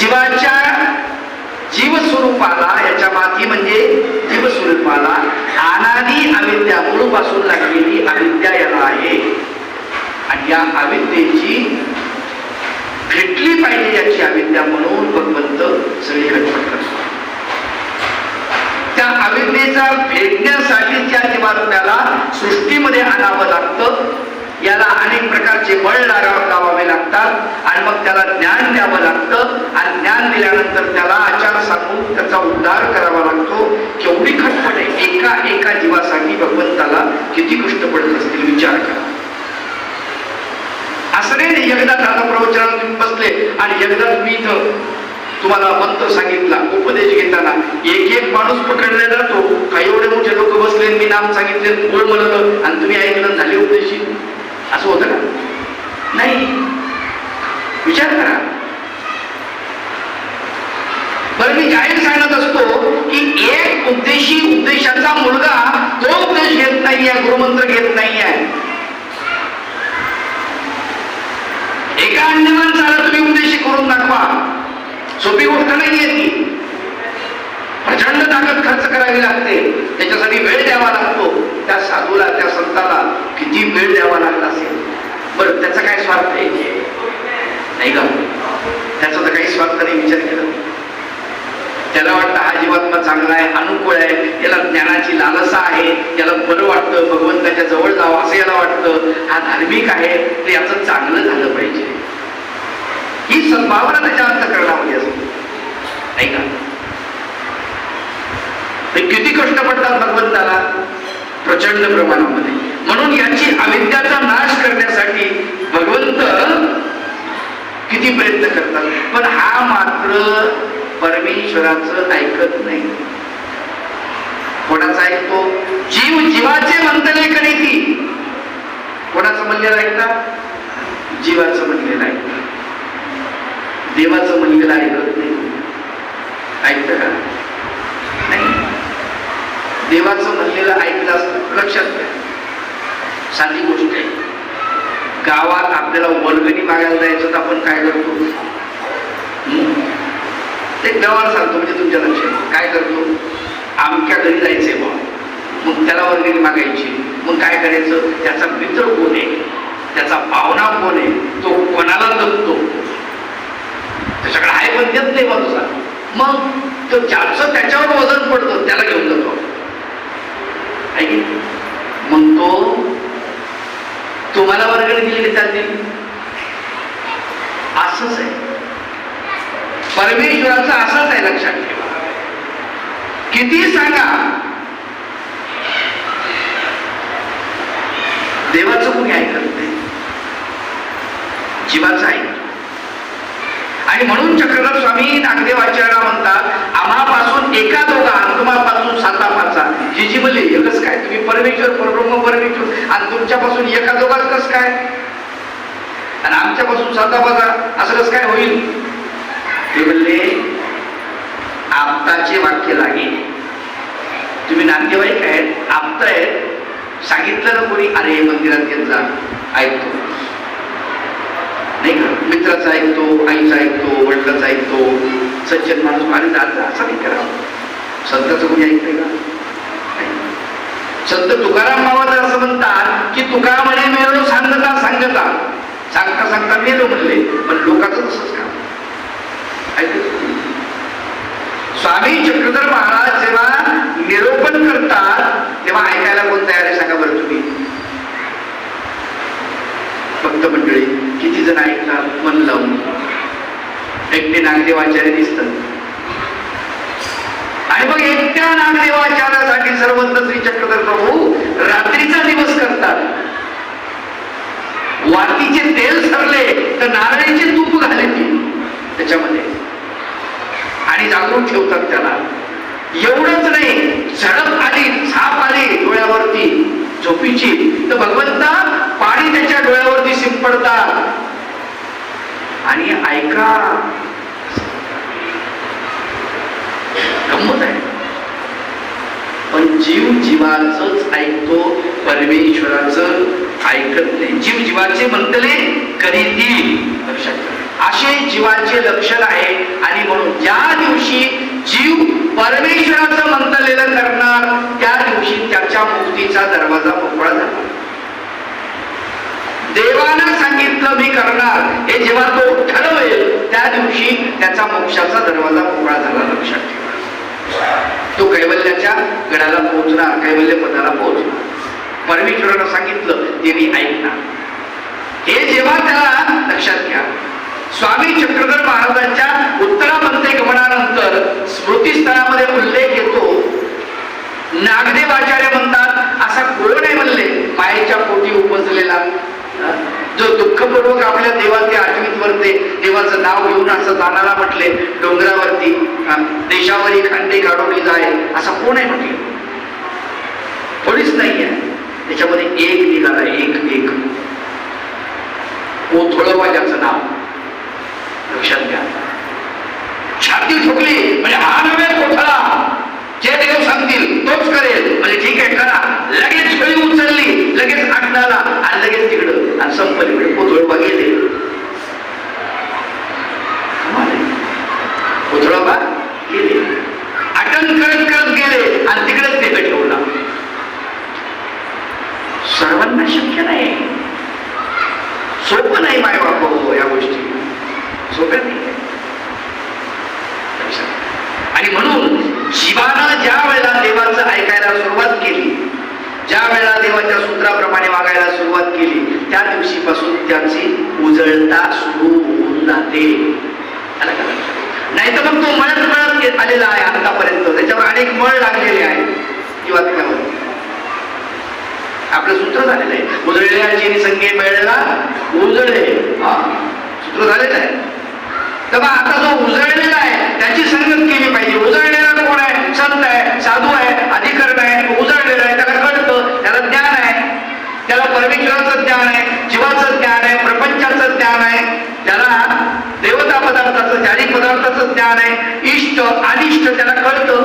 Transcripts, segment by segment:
जीवाच्या जीवस्वरूपाला याच्या माती म्हणजे जीवस्वरूपाला अनादी अविद्या मूळपासून लागलेली अविद्या याला आहे. आणि या अविद्येची भेटली पाहिजे याची अविद्या म्हणून भगवंत सगळी करतो त्या अविद्येचा भेटण्यासाठी त्या जीवात्म्याला सृष्टीमध्ये आणावं लागतं. याला अनेक प्रकारचे बळ लागा- लावावे लागतात आणि मग त्याला ज्ञान द्यावं लागतं. आणि ज्ञान दिल्यानंतर त्याला आचार सांगून त्याचा उद्धार करावा लागतो. केवढी खटपट आहे. एका एका जीवासाठी भगवंताला किती कष्ट पडत असतील विचार करा. असं नाही नाही, एकदा दादा प्रवचनाला तुम्ही बसले आणि एकदा तुम्ही इथं तुम्हाला मंत्र सांगितला उपदेश घेताना. एक एक माणूस पकडला जातो. काही एवढे मोठे लोक बसले मी नाम सांगितले बोल म्हणलं? आणि तुम्ही ऐकलं झाले उपदेशी. असं होतं ना? नाही. विचार करा. बरं मी जाहीर सांगत असतो की एक उपदेशी उपदेशाचा मुलगा तो उपदेश घेत नाहीये गुरुमंत्र घेत नाही आहे एका अंडमान माणसाला तुम्ही उपदेशी करून दाखवा. सोपी गोष्ट नाही ती. प्रचंड ताकद खर्च करावी लागते. त्याच्यासाठी वेळ द्यावा लागतो. त्या साधूला त्या संताला किती वेळ द्यावा लागला असेल? बरं त्याचा काय स्वार्थ आहे? नाही का? त्याचा तर काही स्वार्थ नाही विचार केला. त्याला वाटतं हा जीवात्मा चांगला आहे अनुकूळ आहे. याला ज्ञानाची लालसा आहे. याला बरं वाटतं भगवंताच्या जवळ जावं असं याला वाटतं. हा धार्मिक आहे तर याचं चांगलं झालं पाहिजे. ही सद्भावना त्याच्या अंतकरणामध्ये असते नाही का? ते किती कष्ट पडतात भगवंताला? प्रचंड प्रमाणामध्ये. म्हणून याची अविद्याचा नाश करण्यासाठी भगवंत किती प्रयत्न करतात. पण हा मात्र परमेश्वराचं ऐकत नाही. कोणाचा ऐकतो? जीव जीवाचे म्हणतले करी ती. कोणाचं म्हणलेलं ऐकता? जीवाचं म्हणलेलं ऐकता. देवाचं म्हणलेलं ऐकत नाही. ऐकतं का? देवाचं म्हणलेलं ऐकलं असतं लक्षात घ्या. साधी गोष्ट आहे. गावात आपल्याला वर्गणी मागायला जायचं तर आपण काय करतो? ते व्यवहार सांगतो म्हणजे तुमच्या लक्षात. काय करतो? आमच्या घरी जायचंय बा मग त्याला वर्गणी मागायची. मग काय करायचं? त्याचा मित्र कोण आहे? त्याचा पाहुणा कोण आहे? तो कोणाला जपतो? त्याच्याकडे आहे पण देत नाही बा मग तो ज्याचं त्याच्यावर वजन पडतं त्याला घेऊन जातो आहे मग तो तुम्हाला वर्गणी दिली की चालतील? असंच आहे. परमेश्वराचं असंच आहे लक्षात ठेवा. किती सांगा? देवाचं कोणी ऐकत नाही? जीवाचं ऐकत आणि म्हणून चक्रधर स्वामी नागदेवाच्याला म्हणतात आम्हापासून एका दोघा अंतमापासून साता पाचा. जी एकच काय? तुम्ही परमेश्वर परब्रह्म परमेश्वर. आणि तुमच्यापासून एका दोघाच कस काय? आणि आमच्यापासून साता पाचा. असं कस काय होईल? ते म्हणले आपताचे वाक्य लागेल तुम्ही नातेवाईक आहेत आपता आहेत. सांगितलं ना कोणी? अरे मंदिरात घेत जा ऐकतो. मित्राचा ऐकतो आईचा ऐकतो वडिलाचा ऐकतो सज्जन माणूस आणि दादा असं नाही करावं संताचं कोणी ऐकतंय का? संत तुकाराम मावा तर असं म्हणतात की तुका म्हणे मेलो सांगता सांगता. सांगता सांगता मेलो म्हणले पण लोकांचं तसंच काम. स्वामी चक्रधर महाराज जेव्हा निरोपण करतात तेव्हा ऐकायला कोण तयार आहे? सांगा बरं तुम्ही. भक्त मंडळी किती जण ऐकतात मन लावून. एकटे नागदेवाचार्य दिसतात. आणि मग एकट्या नागदेवाचार्यासाठी सर्वत्र श्री चक्रधर प्रभू रात्रीचा दिवस करतात. वातीचे तेल सरले तर नारळीचे तूप घाले ती त्याच्यामध्ये. आणि जागरूक ठेवतात त्याला. एवढंच नाही झडप आली छाप आली डोळ्यावरती झोपीची. तर भगवंता पाणी त्याच्या डोळ्यावरती शिंपडतात आणि ऐका. गंमत आहे. पण जीव जीवाचंच ऐकतो परमेश्वराचं ऐकत नाही. जीव जीवाचे म्हणतले करीती लक्षात असे जीवाचे लक्षण आहे. आणि म्हणून ज्या दिवशी जीव परमेश्वराचं मंतलेलं करणार त्या दिवशी त्याच्या मुक्तीचा दरवाजा मोकळा झाला. देवानं सांगितलं मी करणार हे जेव्हा तो ठरवेल त्या दिवशी त्याचा मोक्षाचा दरवाजा मोकळा झाला लक्षात ठेवा. तो कैवल्याच्या गडाला पोहोचणार कैवल्य पदाला पोहोचणार. परमेश्वरानं सांगितलं ते मी ऐकणार हे जेव्हा त्याला लक्षात घ्या स्वामी चक्रधर महाराजांच्या उत्तरामध्ये गमनानंतर स्मृतीस्थळामध्ये उल्लेख येतो. नागदेवाचार्य म्हणतात असा कोण आहे म्हणले? मायेच्या पोटी उपजलेला जो दुःखपूर्वक आपल्या देवाचे आठवीत वरते देवाचं नाव घेऊन असं जाणारा म्हटले डोंगरावरती देशावरी खांडे गाडवली जाय असा कोण आहे म्हटले? कोणीच नाही आहे त्याच्यामध्ये एक निघाला एक एक. कोथळवा नाव. लक्षात घ्या. छाती ठोकली म्हणजे हा नव्हे कोथळा. जे देव सांगतील तोच करेल. म्हणजे ठीक आहे करा. लगेच फळी उचलली लगेच आणि लगेच तिकडं. आणि संपली म्हणजे कोथळबा गेले कमाल गेले. अटन करत करत गेले. आणि तिकडेच देह ठेवला सर्वांना शक्य नाही. सोपं नाही माय बाप हो, या गोष्टी. सोप्या नाही. आणि म्हणून शिवानं ज्या वेळेला देवाचं ऐकायला सुरुवात ज्या वेळेला देवाच्या सूत्राप्रमाणे वागायला सुरुवात केली त्या दिवशीपासून त्याची उजळता सुरू होऊन जाते. नाही तर मग तो मळत मळत येत आलेला आहे आतापर्यंत. त्याच्यावर अनेक मळ लागलेले आहे किंवा त्याच्यावर आपलं सूत्र झालेलं आहे. उजळल्याची संगे मिळाला उजळे हा सूत्र झालेलं आहे. तर मग आता जो उजळलेला आहे त्याची संगत केली पाहिजे. उजळ कोण आहे संत आहे साधू आहे अधिकरण आहे तो उजळलेला आहे त्याला कळतं त्याला ज्ञान आहे त्याला परमेश्वराचं ज्ञान आहे जीवाचं ज्ञान आहे प्रपंचाचं ज्ञान आहे त्याला देवता पदार्थाचं जारी पदार्थाचं ज्ञान आहे इष्ट अनिष्ट त्याला कळतं.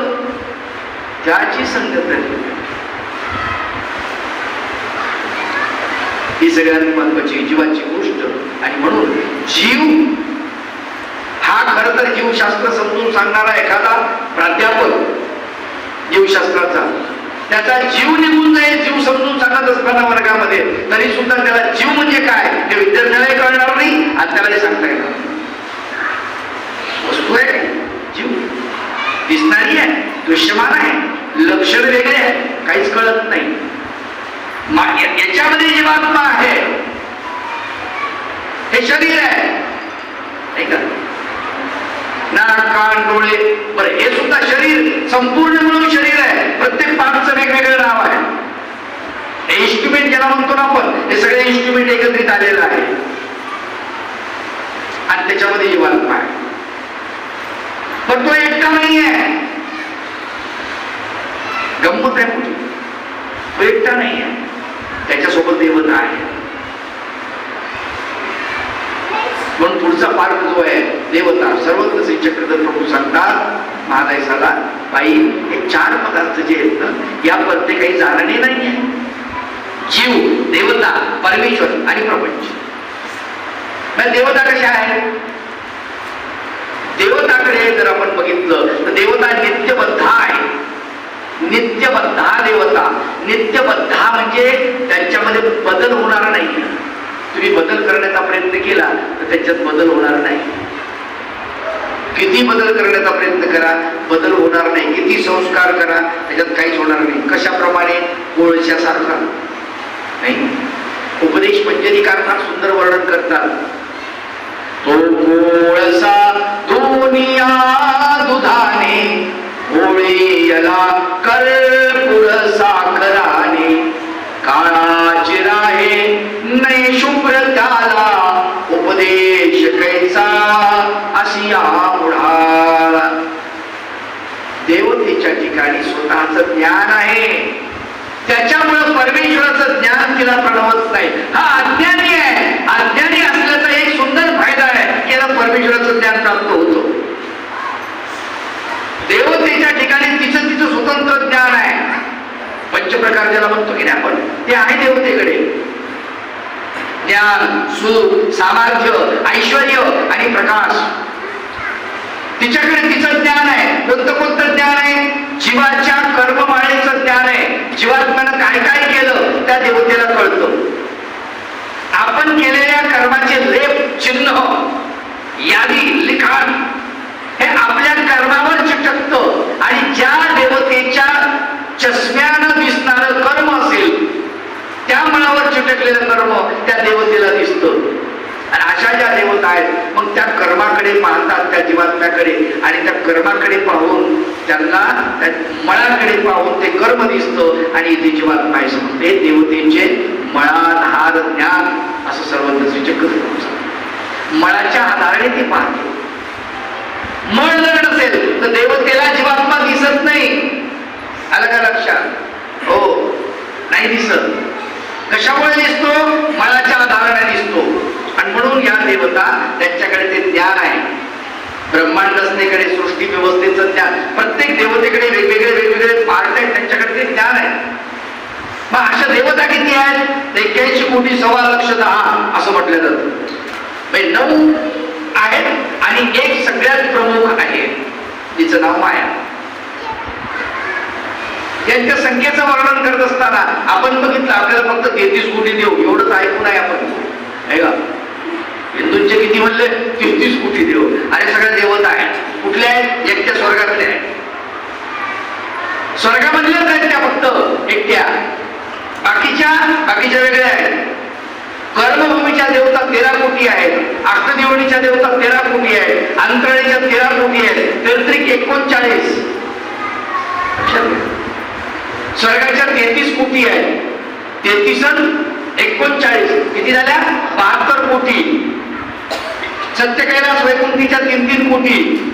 त्याची संगत ही सगळ्यात महत्वाची जीवाची गोष्ट. आणि म्हणून जीव हा खर तर जीवशास्त्र समजून सांगणारा एखादा प्राध्यापक जीवशास्त्राचा त्याचा जीव निघून जाईल जीव समजून सांगत असताना वर्गामध्ये. तरी सुद्धा त्याला जीव म्हणजे काय? हे विद्यार्थ्यालाही कळणार नाही आणि त्यालाही सांगता येणार नाही. वस्तू आहे जीव. दिसणारी आहे दृश्यमान आहे लक्षण वेगळे आहे काहीच कळत नाही. मा- याच्यामध्ये जीवात्मा आहे. हे शरीर आहे. नाही का नाक कान डोळे बरं हे सुद्धा शरीर संपूर्ण मिळून शरीर आहे. प्रत्येक पार्टचं वेगवेगळं नाव आहे. हे इन्स्ट्रुमेंट ज्याला म्हणतो ना आपण हे सगळे इन्स्ट्रुमेंट एकत्रित आलेलं आहे. आणि त्याच्यामध्ये जीवात्मा आहे. पण तो एकटा नाहीये गंमत आहे तो एकटा नाही आहे त्याच्यासोबत देवता आहे। पण पुढचा पार्ट जो आहे देवता सर्वत्र श्री चक्रधर प्रभू सांगतात महादेशाला बाई हे चार पदार्थ जे आहेत ना या प्रत्येक काही जाणणे नाही आहे. जीव देवता परमेश्वर आणि प्रपंच. देवता कशा आहे देवताकडे जर आपण बघितलं तर देवता नित्यबद्ध आहे. नित्यबद्ध हा देवता. नित्यबद्ध हा म्हणजे त्यांच्यामध्ये बदल होणार नाही. तुम्ही बदल करण्याचा प्रयत्न केला तर त्याच्यात बदल होणार नाही. किती बदल करण्याचा प्रयत्न करा बदल होणार नाही. किती संस्कार करा त्याच्यात काहीच होणार नाही. कशाप्रमाणे? कोळशासारखा नाही. उपदेश म्हणजे मंजरीकार सुंदर वर्णन करतात. तो कोळसा दुनिया दुधाने होळी याला कर्पूर साखराने. काळाची राहे नै उपदेश कैसा अशी मुढा देवतेच्या ठिकाणी स्वतःच ज्ञान आहे. त्याच्यामुळे परमेश्वराचं ज्ञान तिला प्रणवत नाही. हा अज्ञानी आहे. अज्ञानी असल्याचा एक सुंदर फायदा आहे की याला परमेश्वराचं ज्ञान प्राप्त होतं देवतेच्या ठिकाणी तिचं तिचं स्वतंत्र ज्ञान पंच प्रकार ज्याला म्हणतो की नाही आपण ते आहे देवतेकडे. ज्ञान सुख सामर्थ्य ऐश्वर आणि प्रकाश. तिच्याकडे तिचं ज्ञान आहे. कोणतं कोणतं ज्ञान आहे? जीवाच्या कर्ममाळेचं ज्ञान आहे. जीवात्म्यानं काय काय केलं त्या देवतेला कळतं. आपण केलेल्या कर्माचे लेप चिन्ह यादी लिखाण हे आपल्या कर्मावर चिटकतं आणि ज्या देवतेच्या चष्म्यानं दिसणारं कर्म असेल त्या मनावर चिटकलेलं कर्म त्या देवतेला दिसतं. आणि अशा ज्या देवता आहेत मग त्या कर्माकडे पाहतात त्या जीवात्म्याकडे. आणि त्या कर्माकडे पाहून त्यांना त्या मळाकडे पाहून ते कर्म दिसतं. आणि इथे जीवात्मा आहे. समजते देवतेचे मळाधार ज्ञान असं सर्वत्र सूचक मळाच्या आधाराने ते पाहते मळ जर नसेल तर देवतेला जीवात्मा दिसत नाही. आलं का लक्षात? हो. नाही दिसत. कशामुळे दिसतो? मलाच्या आधाराने दिसतो. आणि म्हणून या देवता त्यांच्याकडे ते ज्ञान आहे. ब्रह्मांड रचनेकडे सृष्टी व्यवस्थेचं ज्ञान. प्रत्येक देवतेकडे वेगवेगळे वेगवेगळे पार्ट आहेत. त्यांच्याकडे ते ज्ञान आहे. मग अशा देवता किती आहेत? एक्क्याऐंशी कोटी सव्वा लक्ष दहा असं म्हटलं जातं. म्हणजे नऊ आहेत आणि एक सगळ्यात प्रमुख आहे. तिचं नाव माया. यांच्या संख्येचं वर्णन करत असताना आपण बघितलं आपल्याला फक्त तेहतीस कोटी देऊ. एवढंच ऐकून आहे आपण. आहे का? हिंदूंचे किती म्हणले? तेहतीस कोटी देव अरे सगळ्या देवता आहेत. कुठल्या आहेत? एकट्या स्वर्गातल्या आहेत. स्वर्गामधल्याच आहेत त्या फक्त. एकट्या. बाकीच्या बाकीच्या वेगळ्या आहेत. कर्मभूमीच्या देवता तेरा कोटी आहेत. अष्टदेवणीच्या देवता तेरा कोटी आहेत. अंतरणीच्या तेरा कोटी आहेत. तेहत्रिक एकोणचाळीस. लक्षात स्वर्गाच्या तेहतीस कोटी आहेत तेहतीस एकोणचाळीस. किती झाल्या? बहात्तर कोटी. सत्य कैलास वैकुंठीच्या तीन तीन कोटी.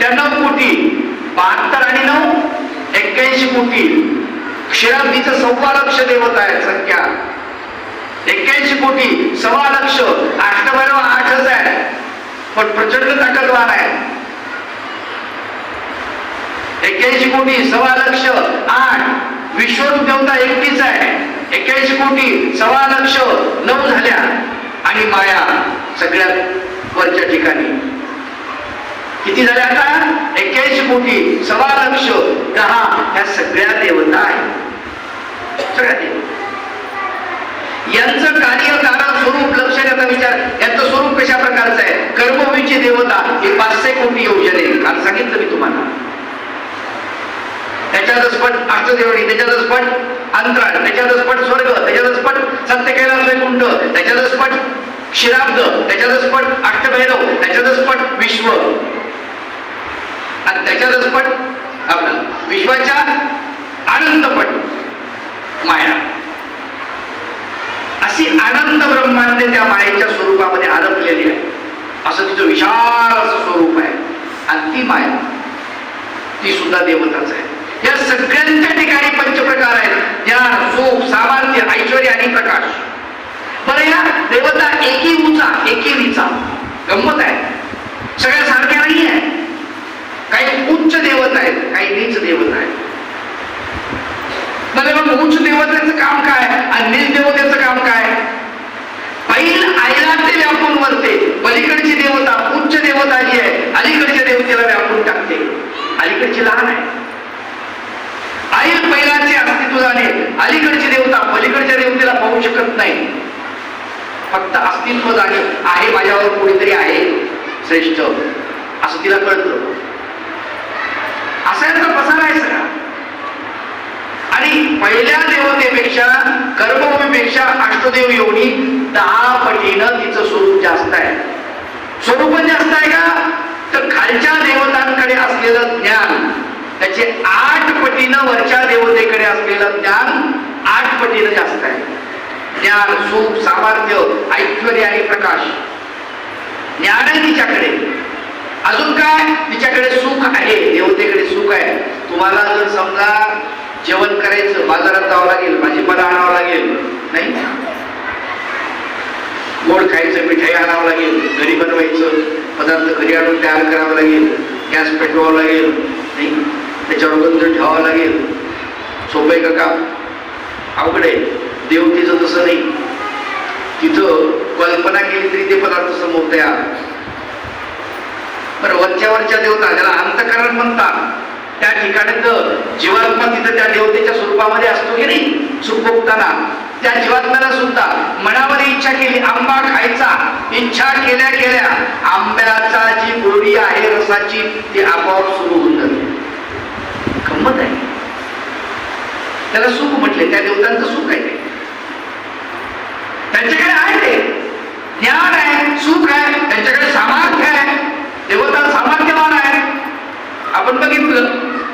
त्या नऊ कोटी. बहात्तर आणि नऊ एक्क्याऐंशी कोटी. क्षीराब्दीचं सव्वा लक्ष देवत आहे संख्या. एक्क्याऐंशी कोटी सव्वा लक्ष. अष्टभैरव आठच आहे. पण प्रचंड ताकदवान आहे. एक्क्याऐंशी कोटी सव्वा लक्ष आठ. विश्वरूप देवता एकटीच आहे. एक्क्याऐंशी कोटी सव्वा लक्ष नऊ झाल्या. आणि माया सगळ्यात वरच्या ठिकाणी. किती झाल्या आता? एक्क्याऐंशी कोटी सव्वा लक्ष दहा. ह्या सगळ्या देवता आहेत. सगळ्या देवता. यांचं कार्य कारण स्वरूप लक्ष द्यायचा विचार. यांचं स्वरूप कशा प्रकारचं आहे? कर्मभूमीची देवता हे पाचशे कोटी योजने. काल सांगितलं मी तुम्हाला. त्याच्यातच पण अष्टदेवणी त्याच्यातच पण अंतराळ त्याच्यातच पण स्वर्ग त्याच्यातच पण सत्य कैलास वैकुंठ त्याच्यातच पण क्षीराब्द त्याच्यातच पण अष्टभैरव त्याच्यातच पण विश्व. आणि त्याच्यातच पण आपलं विश्वाच्या आनंदपट माया. अशी आनंद ब्रह्मांड त्या मायेच्या स्वरूपामध्ये अडकलेली आहे. असं तिचं विशाल असं स्वरूप आहे. आणि ती माया ती सुद्धा देवताच आहे. सगळ्यांच्या ठिकाणी पंचप्रकार आहेत. ज्ञान सुख सामर्थ्य ऐश्वर आणि प्रकाश. बरं या देवता एकी उचा एकी विचा. गंमत आहे. सगळ्या सारख्या नाही आहे काही उच्च देवता आहेत काही नीच देवता आहेत. बरं मग उच्च देवतेचं काम काय? आणि नीच देवतेचं काम काय? पैल आईला ते व्यापून वरते. पलीकडची देवता उच्च देवता जी आहे अलीकडच्या देवतेला व्यापून टाकते. अलीकडची लहान आहे. आई बैलाचे अस्तित्व जाणे अलीकडची देवता पलीकडच्या देवतेला पाहू शकत नाही. फक्त अस्तित्व जाणे आहे माझ्यावर कोणीतरी आहे? श्रेष्ठ. असं तिला कळतं. असा यांचा पसार आहे सगळा. आणि पहिल्या देवतेपेक्षा कर्मभूमीपेक्षा अष्टदेव योनी दहा पटीनं तिचं स्वरूप जास्त आहे. स्वरूप जास्त आहे का? तर खालच्या देवतांकडे असलेलं ज्ञान. त्याचे आठ पटीनं वरच्या देवतेकडे असलेलं ज्ञान आठ पटीनं जास्त आहे. ज्ञान सुख सामर्थ्य ऐश्वर्य आणि प्रकाश. ज्ञान आहे तिच्याकडे. अजून काय? तिच्याकडे सुख आहे देवतेकडे सुख आहे. तुम्हाला जर समजा जेवण करायचं बाजारात जावं लागेल भाजीपाला आणावं लागेल नाही? गोड खायचं मिठाई आणावं लागेल घरी बनवायचं पदार्थ घरी आणून तयार करावं लागेल गॅस पेटवावं लागेल नाही? त्याच्यावर गंध ठेवावं लागेल सोपं आहे का काम? अवघड आहे. देवतेचं तसं नाही. तिथं कल्पना केली तरी ते पदार्थ समोर तयार. बरं वरच्या वरच्या देवता ज्याला अंतकरण म्हणतात त्या ठिकाणी तर जीवात्मा तिथं त्या देवतेच्या स्वरूपामध्ये असतो की नाही? सुखभोगताना. त्या जीवात्म्याला सुद्धा मनामध्ये इच्छा केली आंबा खायचा. इच्छा केल्या केल्या आंब्याचा जी गोडी आहे रसाची ती आपोआप सुरू होऊन जाते. गंमत आहे. त्याला सुख म्हटले त्या देवतांचं सुख आहे. ते. त्यांच्याकडे आहे ते. ज्ञान आहे सुख आहे त्यांच्याकडे सामर्थ्य आहे. देवता सामर्थ्यवान आहे आपण बघितलं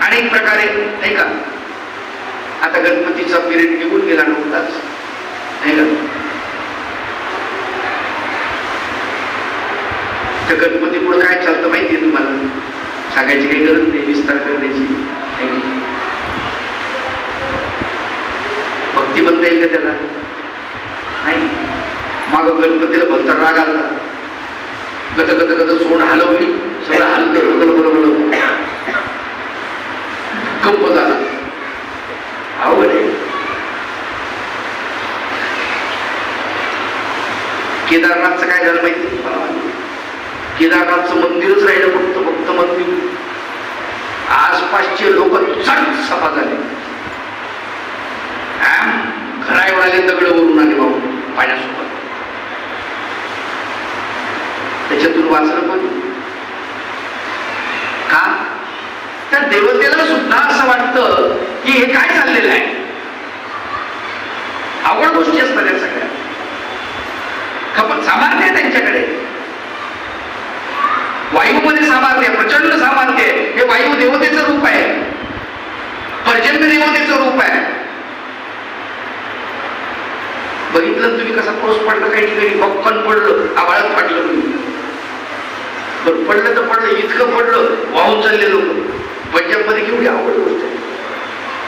अनेक प्रकारे नाही का? आता गणपतीचा पिरियड निघून गेला नव्हताच नाही का? गणपती पुढे काय चालतं माहिती आहे तुम्हाला? सांगायची काही गरज नाही विस्तार करण्याची. भक्ती म्हणता येईल का त्याला? नाही. माग गणपतीला भक्त राग आला. गत गत गत सोड हलवली सगळं हललं बरोबर बरोबर कंप झाला. आवड आहे केदारनाथचं काय झालं माहिती? केदारनाथचं मंदिरच राहिलं फक्त फक्त मंदिर. आसपासचे लोक चट सफा झाले. घरावर आले दगड वरून आले भाऊ पाण्यासोबत. त्याच्यातून वाचलं पण का? त्या देवतेला सुद्धा असं वाटतं की हे काय चाललेलं आहे अवघड गोष्टी असतात या सगळ्या खपत सामर्थ्य आहे त्यांच्याकडे वायूमध्ये सामर्थ्य आहे, प्रचंड सामर्थ्य आहे. हे वायू देवतेचं रूप आहे पर्जन्य देवतेचं रूप आहे बघितलं तुम्ही कसा पाऊस पडला काही ठिकाणी बक्कन पडलं आवाळात फाटलं तुम्ही बरं पडलं तर पडलं इतकं पडलं वाहून चालले लोक. पंजाबमध्ये केवढी आवड गोष्ट आहे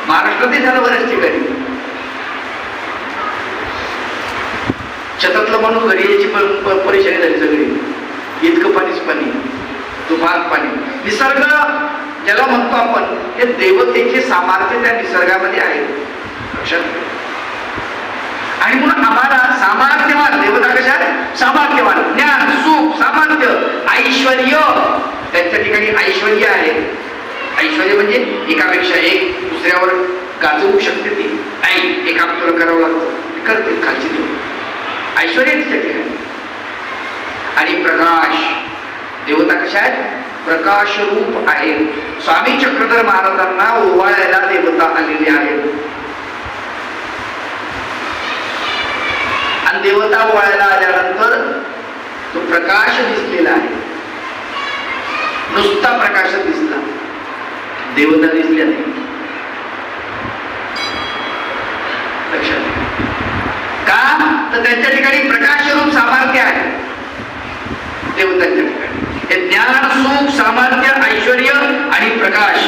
महाराष्ट्रातही झालं बऱ्याच ठिकाणी. छतातलं माणूस घरी यायची प- परेशानी झाली सगळी. इतकं पाणीच पाणी तुफान पाणी. निसर्ग ज्याला म्हणतो आपण हे देवतेचे सामर्थ्य त्या निसर्गामध्ये आहे. लक्षात आणि म्हणून आम्हाला सामर्थ्यवान देवता कशा सामर्थ्यवान. ऐश्वर त्यांच्या ठिकाणी ऐश्वर आहे. ऐश्वर म्हणजे एकापेक्षा एक दुसऱ्यावर गाजवू शकते ती. नाही एका तुला करावं लागतं. करते खालची देव ऐश्वर तिच्या ठिकाणी. आणि प्रकाश. देवता कशा आहेत प्रकाश रूप आहेत स्वामी चक्रधर महाराजांना ओवाळायला देवता आलेले आहेत. आणि देवता ओवाळायला आल्यानंतर तो प्रकाश दिसलेला आहे. नुसता प्रकाश दिसला. देवता दिसल्या नाही. लक्षात का? तर त्यांच्या ठिकाणी प्रकाश रूप सामर्थ्य आहे. देवतांच्या ठिकाणी. हे ज्ञान सुख सामर्थ्य ऐश्वर आणि प्रकाश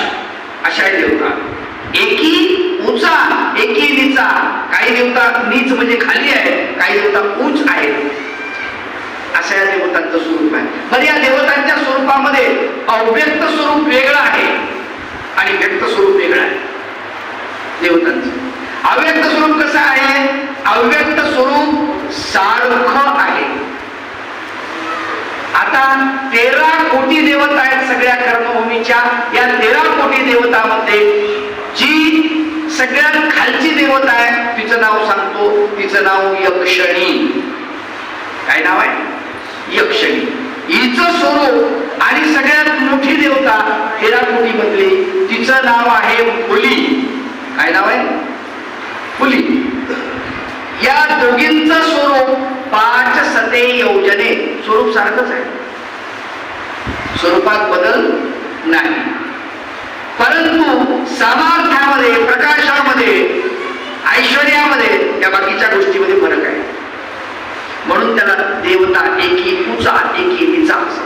अशा देवता. एकी उचा एकी नीचा काही देवता नीच म्हणजे खाली आहे काही देवता उंच आहे असं या देवतांचं स्वरूप आहे. मग या देवतांच्या स्वरूपामध्ये अव्यक्त स्वरूप वेगळं आहे आणि व्यक्त स्वरूप वेगळं आहे. देवतांचं. अव्यक्त स्वरूप कसं आहे? अव्यक्त स्वरूप सारखं आहे. आता तेरा कोटी देवता आहेत सगळ्या कर्मभूमीच्या. या तेरा कोटी देवतामध्ये जी सगळ्यात खालची देवता आहे तिचं नाव सांगतो. तिचं नाव यक्षणी. काय नाव आहे? यक्षणी. हिचं स्वरूप आणि सगळ्यात मोठी देवता तेरा मधली तिचं नाव आहे फुली काय नाव आहे? फुली या दोघींच स्वरूप पाच सते योजने. स्वरूप सारखंच आहे. स्वरूपात बदल नाही. परंतु सामर्थ्यामध्ये प्रकाशामध्ये ऐश्वर्यामध्ये या बाकीच्या गोष्टीमध्ये फरक आहे. म्हणून त्याला देवता एकी उचा एकी नीचा असं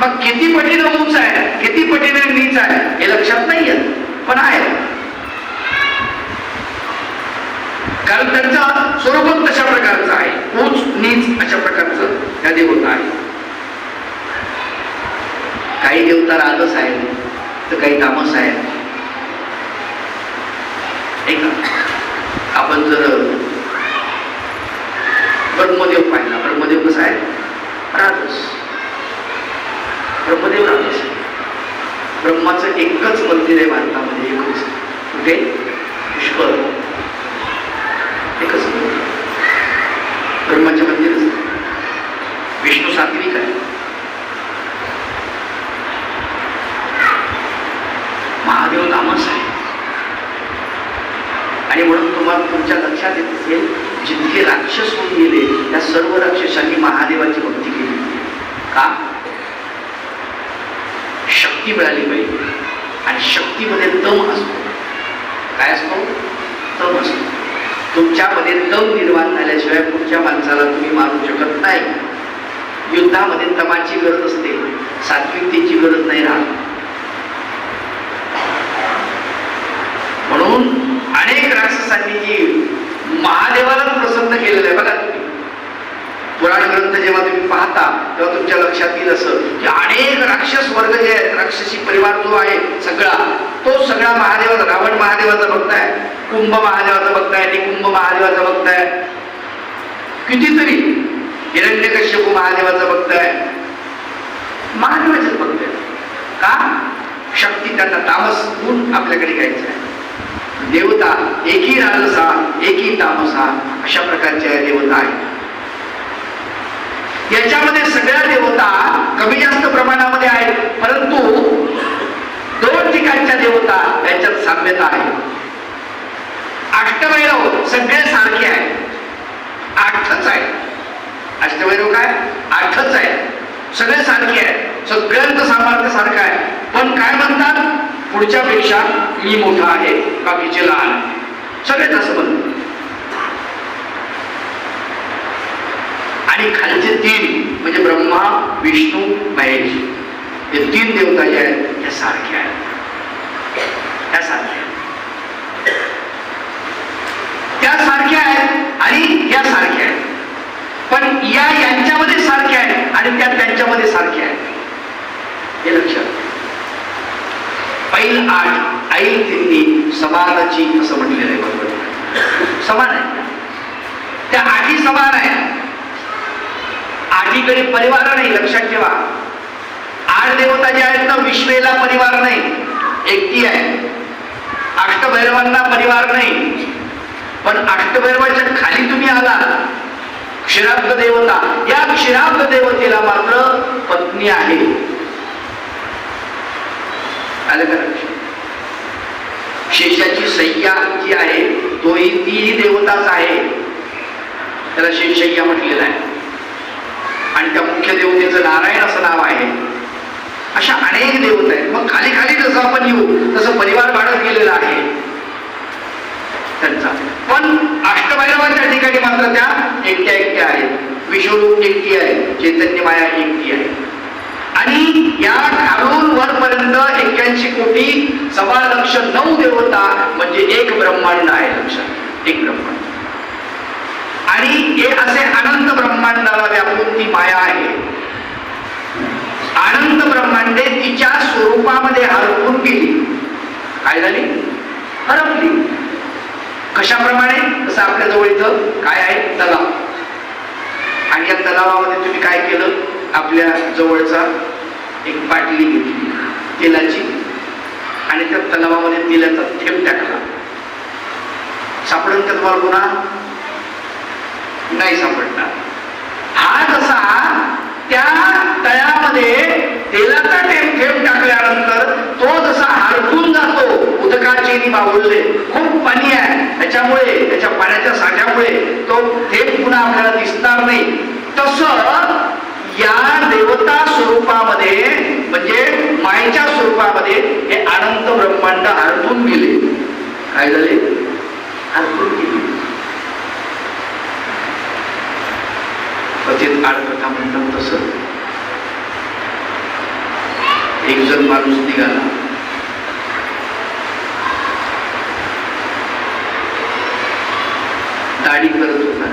मग किती पटीनं उंच आहे किती पटीनं नीच आहे हे लक्षात नाही येत पण आहे. कारण त्यांचा स्वरूपच तशा प्रकारचं आहे. उंच नीच अशा प्रकारचं त्या देवता आहे. काही देवता राजस आहे तर काही तामस आहेत. आपण जर ब्रह्मदेव पाहिला. ब्रह्मदेव कसा आहे? राजस. ब्रह्मदेव राजस. ब्रह्माचं एकच मंदिर आहे भारतामध्ये एकच. कुठे पुष्कर एकच मंदिर ब्रह्माचे मंदिरच नाही. विष्णू सात्विक आहे महादेव तामस आहे आणि म्हणून तुम्हाला तुमच्या लक्षात येत असेल जितके राक्षस होऊन गेले त्या सर्व राक्षसांनी महादेवाची भक्ती केली का शक्ती मिळाली पाहिजे आणि शक्तीमध्ये दम असतो काय असतो दम असतो तुमच्यामध्ये दम निर्माण झाल्याशिवाय पुढच्या माणसाला तुम्ही मारू शकत नाही युद्धामध्ये दमाची गरज असते सात्विकतेची गरज नाही राहत म्हणून अनेक राक्षसांनी जी महादेवाला प्रसन्न केलेलं आहे बघा तुम्ही पुराण ग्रंथ जेव्हा तुम्ही पाहता तेव्हा तुमच्या लक्षात येईल असं. की अनेक राक्षस वर्ग जे आहेत राक्षसी परिवार जो आहे सगळा तो सगळा महादेवाचा रावण महादेवाचा भक्त आहे कुंभ महादेवाचा भक्त आहे निकुंभ महादेवाचा भक्त आहे कितीतरी हिरण्यकश्यप महादेवाचा भक्त आहे महादेवाचे भक्त आहे का? शक्ती त्यांना तामस गुण आपल्याकडे घ्यायचं आहे. देवता एकी राजसा एकी तामसा अशा प्रकारच्या देवता आहेत. याच्यामध्ये सगळ्या देवता कमी जास्त प्रमाणामध्ये आहेत. परंतु दोन ठिकाणच्या देवता यांच्यात साम्यता आहे. अष्टभैरव सगळे सारखे आहेत. आठच आहे अष्टभैरव काय? आठच आहे सगळे सारखे आहेत. सगळ्यांचं सामर्थ्य सारखं आहे. पण काय म्हणतात? पुढच्यापेक्षा मी मोठा आहे. बाकीचे लहान. आहे. सगळेच असं म्हणतात. आणि खालचे तीन म्हणजे ब्रह्मा विष्णू महेश. हे तीन देवता जे आहेत त्या सारख्या आहेत. त्या सारख्या आहेत. त्या सारख्या आहेत आणि या सारख्या आहेत. पण या यांच्यामध्ये सारख्या आहेत आणि त्या त्यांच्यामध्ये सारख्या आहेत. हे लक्षात पैल आठ ऐल तिन्ही समानाची असं म्हटलेलं आहे बरोबर समान आहे. त्या आठी समान आहेत. आजीकडे परिवार नाही लक्षात ठेवा. आठ देवता जे आहेत ना विश्वेला परिवार नाही. एकटी आहे. अष्टभैरवांना परिवार नाही. पण अष्टभैरवाच्या खाली तुम्ही आला क्षीराब्द देवता. या क्षीराब्द देवतेला मात्र पत्नी आहे. आलं का शेषाची सय्या जी आहे तोही तीही देवताच आहे. त्याला शेषय्या म्हटलेला आहे. आणि त्या मुख्य देवतेचं नारायण असं नाव आहे. अशा अनेक देवता आहेत. मग खाली खाली जसं आपण येऊ तसं परिवार वाढत गेलेला आहे. त्यांचा. पण अष्टभैरवाच्या ठिकाणी मात्र त्या एकट्या एकट्या आहेत. विश्वरूप एकटी आहे चैतन्य माया एकटी आहे आणि या खालून वरपर्यंत एक्क्याऐंशी कोटी सव्वा लक्ष नऊ देवता म्हणजे एक ब्रह्मांड आहे लक्षात. एक ब्रह्मांड. आणि हे असे अनंत ब्रह्मांडाला व्यापून ती माया आहे. अनंत ब्रह्मांडे तिच्या स्वरूपामध्ये हरपून गेली. काय झाली? हरपली. कशाप्रमाणे? जसं आपल्या जवळ इथं काय आहे? तलाव. आणि या तलावामध्ये तुम्ही काय केलं? आपल्या जवळचा एक बाटली घेतली. तेलाची. आणि त्या तलावामध्ये तेलाचा थेंब टाकला. सापडून का तुम्हाला पुन्हा? नाही सापडणार. हा जसा त्या तळ्यामध्ये तेलाचा टेप थेंब टाकल्यानंतर तो जसा हरकून जातो उदकाची बाहुल्य. खूप पाणी आहे. त्याच्यामुळे त्याच्या पाण्याच्या साठ्यामुळे तो थेट पुन्हा आपल्याला दिसणार नाही. तसं या देवता स्वरूपामध्ये म्हणजे मायच्या स्वरूपामध्ये हे अनंत ब्रह्मांड हरपून गेले. काय झाले? हरपून गेले. कथित आडकथा म्हणतात तसं. एक जण माणूस निघाला. दाढी करत होता.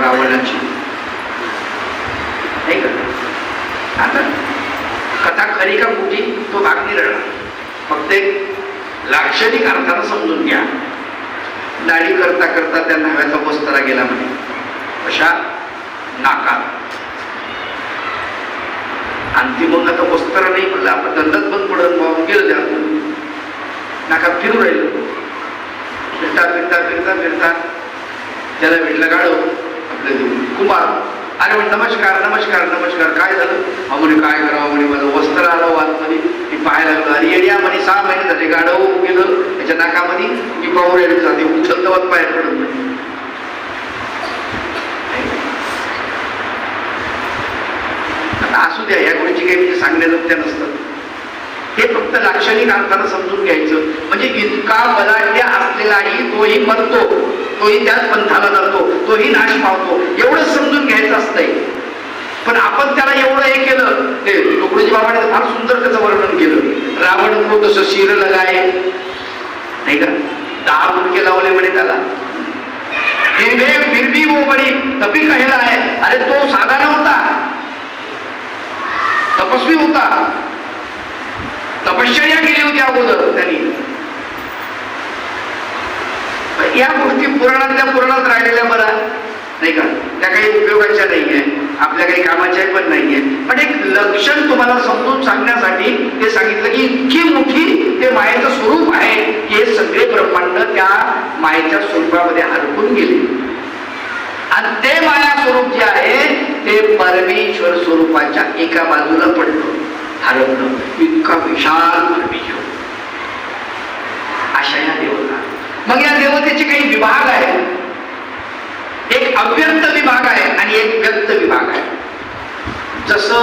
रावणाची. नाही का? आता कथा खरी का कुठे तो भाग नाही फक्त एक लाक्षणिक अर्थानं समजून घ्या. दाढी करता करता त्या न्हाव्याचा वस्त्रा गेला म्हणे. अशा नाका आणि ती करा नाही म्हणलं. आपण धंदाच बंद पडत पाहून गेलं त्यातून नाकात फिरू राहिलो. फिरता फिरता फिरता फिरता त्याला भेटलं गाडव आपले कुमार. अरे म्हण नमस्कार नमस्कार नमस्कार. काय झालं? हा म्हणे काय करावं म्हणे माझं वस्त्र आलं आतमध्ये मी पाहायला लागलो अरे येड्या म्हणे सहा महिने झाले. गाडव गेलं. त्याच्या नाकामध्ये मी पाहून राहिलो जाते. उचल तवत पाय पडलं म्हणे आता असू द्या या चांगले काही नसतं हे फक्त लाक्षणिक अर्थानं समजून घ्यायचं. म्हणजे इतका बलाढ्य असलेलाही तोही मरतो तोही त्याच पंथाला जातो तोही नाश पावतो एवढंच समजून घ्यायचं असतंय. पण आपण त्याला एवढं हे केलं ते तुकडोजी बाबाने फार सुंदर त्याचं वर्णन केलं. रावण को तसं शिर लगाय. नाही का? दहा मुलगे लावले म्हणे त्याला. हिरवे फिरवी वो बडी तपी कहेला आहे. अरे तो साधा नव्हता तपस्वी होता. तपश्चर्या केली होती अगोदर त्यांनी. या गोष्टी पुराणातल्या पुराणात राहिलेल्या बरा नाही का त्या काही उपयोगाच्या नाहीये आपल्या काही कामाच्या पण नाहीये. पण एक लक्षण तुम्हाला समजून सांगण्यासाठी ते सांगितलं की इतकी मोठी ते मायेचं स्वरूप आहे की हे सगळे ब्रह्मांड त्या मायेच्या स्वरूपामध्ये हरकून गेले. आणि ते माया स्वरूप जे आहे ते परमेश्वर स्वरूपाच्या एका बाजूला पडलं हरवलं इतका विशाल परमेश्वर. अशा या देवता. मग या देवतेचे काही विभाग आहेत. एक अव्यक्त विभाग आहे आणि एक व्यक्त विभाग आहे. जसं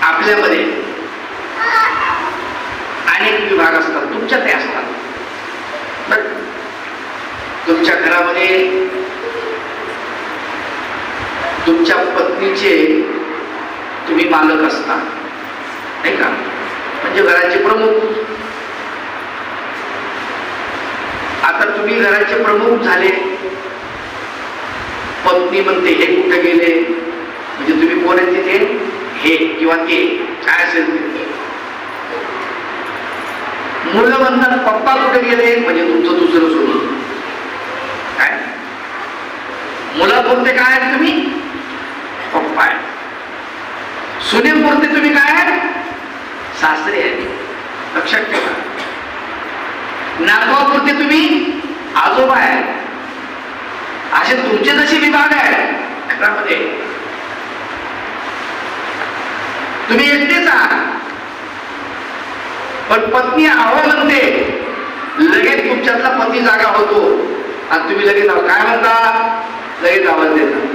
आपल्यामध्ये अनेक विभाग असतात. तुमच्या ते असतात. तुमच्या घरामध्ये तुमच्या पत्नीचे तुम्ही मालक असता. नाही का? म्हणजे घराचे प्रमुख. आता तुम्ही घराचे प्रमुख झाले. पत्नी म्हणते हे कुठे गेले? म्हणजे तुम्ही कोण आहे तिथे? हे किंवा ते. काय असेल ते? मुलं म्हणतात पप्पा कुठे गेले? म्हणजे तुमचं दुसरं सोडून काय? मुलं बोलते काय तुम्ही? सुनेपुरते तुम्ही काय सासरे आहेत. लक्षात ठेवा. नातवापुरते तुम्ही आजोबा आहे असे तुमचे जसे विभाग आहेत घरामध्ये तुम्ही एकटेच आहात. पण पत्नी आहो म्हणते लगेच तुमच्यातला पती जागा होतो. आणि तुम्ही लगेच काय म्हणता? लगेच आवाज देता.